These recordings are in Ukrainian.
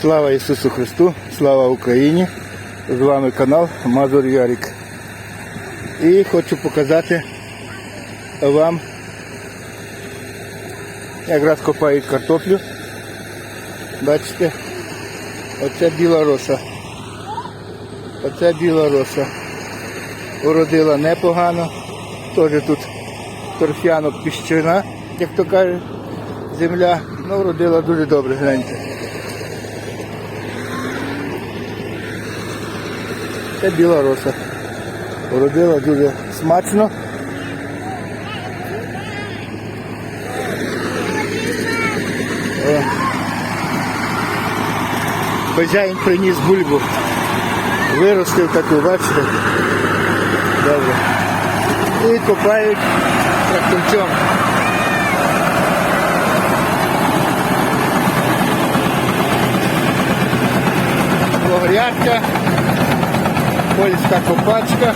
Слава Ісусу Христу, слава Україні! З вами канал Мазур Ярик. І хочу показати вам, якраз копають картоплю. Бачите, оце біла роса. Оце біла роса. Уродила непогано. Теж тут торфянок піщина, як то кажуть, земля. Ну, вродила дуже добре, гляньте. Це біла роса. Уродила дуже смачно. Хазяїн приніс бульбу. Виростив таку, бачите? Добре. І копають тракторцем. Погрядка, польська копачка.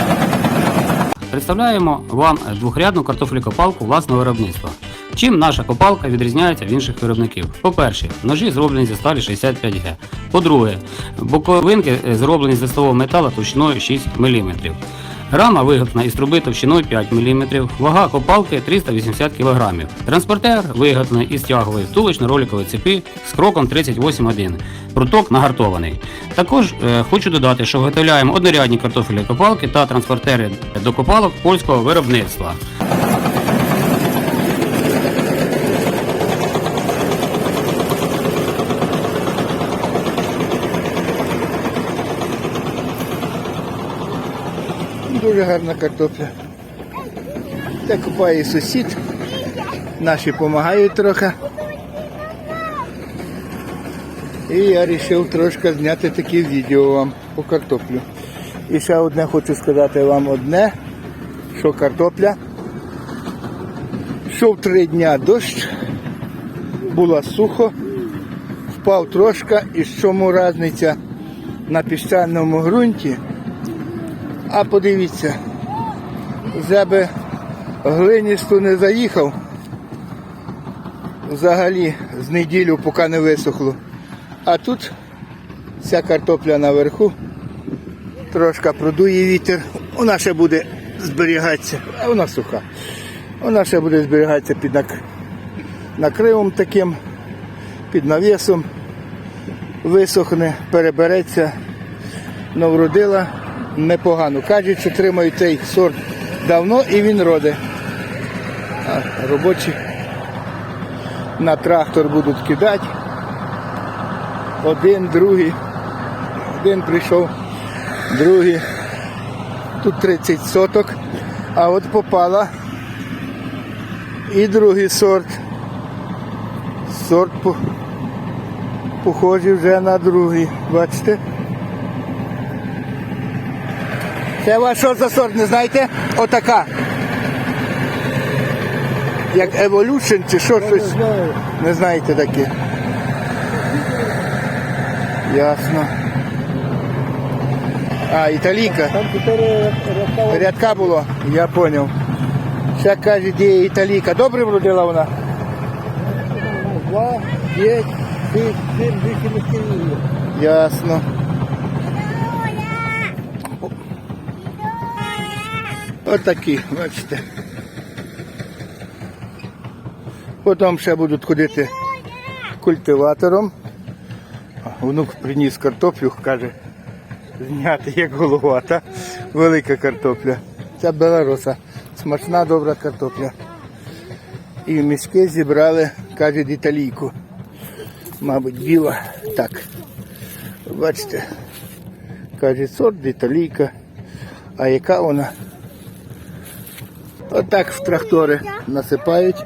Представляємо вам двохрядну картофелькопалку власного виробництва. Чим наша копалка відрізняється від інших виробників? По-перше, ножі зроблені зі сталі 65Г. По-друге, боковинки е, зроблені з листового металу товщиною 6 мм. Рама виготовлена із труби товщиною 5 мм, вага копалки 380 кг. Транспортер виготовлений із тягової втулочно-роликової цепи з кроком 38.1. Пруток нагартований. Також е, хочу додати, що виготовляємо однорядні картофелі копалки та транспортери до копалок польського виробництва. Дуже гарна картопля. Це купає сусід. Наші допомагають трохи. І я вирішив трошки зняти таке відео вам по картоплю. І ще одне хочу сказати вам одне, що картопля. Йшов три дня дощ, було сухо, впав трошки, і в чому різниця на піщаному ґрунті. А подивіться, вже би глиністу не заїхав. Взагалі з неділю, поки не висохло. А тут вся картопля наверху, трошки продує вітер, вона ще буде зберігатися, а вона суха. Вона ще буде зберігатися під накривом таким, під навісом, висохне, перебереться, но вродила непогано. Кажуть, що тримають цей сорт давно і він роде. А робочі на трактор будуть кидати. Один, другий. Один прийшов, другий. Тут 30 соток. А от попала і другий сорт. Сорт похожий вже на другий. Бачите? Це ваш що за сорт, не знаєте? Отака. Як Evolution чи що щось. Не знаєте таке. Ясно. А, італійка. Там чотири рядка Рядка було, я зрозумів. Ще каже, де італійка. Добре вродила вона? два, п'ять, шість, сім, вісім і сім. Ясно. Отакі, бачите. Потім ще будуть ходити культиватором. Внук приніс картоплю, каже, зняти як головата. Велика картопля. Це белароса. Смачна добра картопля. І мішки зібрали, каже, італійку. Мабуть, біла. Так. Бачите, каже, сорт італійка. А яка вона? Отак в трактори насипають.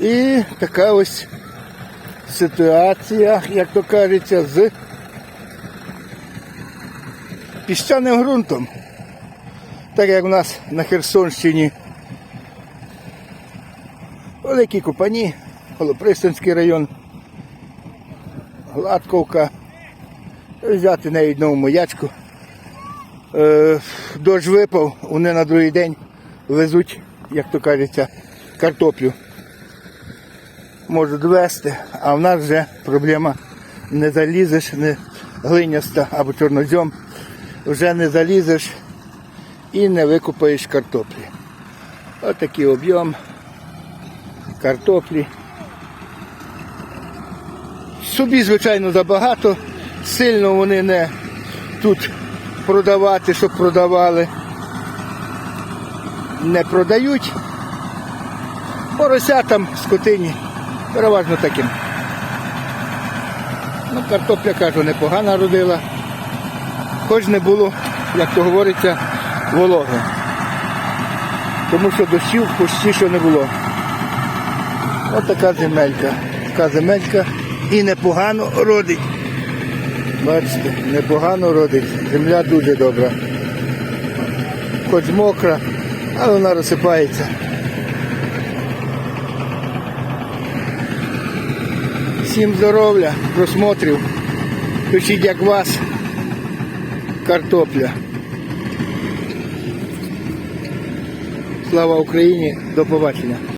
І така ось ситуація, як то кажеться, з піщаним ґрунтом. Так як у нас на Херсонщині великі купані, Голопристанський район, Гладковка, взяти навіть нову маячку. Е, дощ випав, вони на другий день везуть, як то кажеться, картоплю. можуть вести, а в нас вже проблема не залізеш, не глиняста або чорнозьом, вже не залізеш і не викупаєш картоплі. Отакий об'єм картоплі. Собі, звичайно, забагато. Сильно вони не тут продавати, щоб продавали. Не продають. Поросятам, скотині, переважно таким. Ну, картопля, кажу, непогана родила. Хоч не було, як то говориться, вологи. Тому що дощів почти що не було. Ось така земелька. Така земелька і непогано родить. Бачите, непогано родить. Земля дуже добра. Хоч мокра, але вона розсипається. Всім здоров'я, просмотрів. Пишіть як вас. Картопля. Слава Україні, до побачення.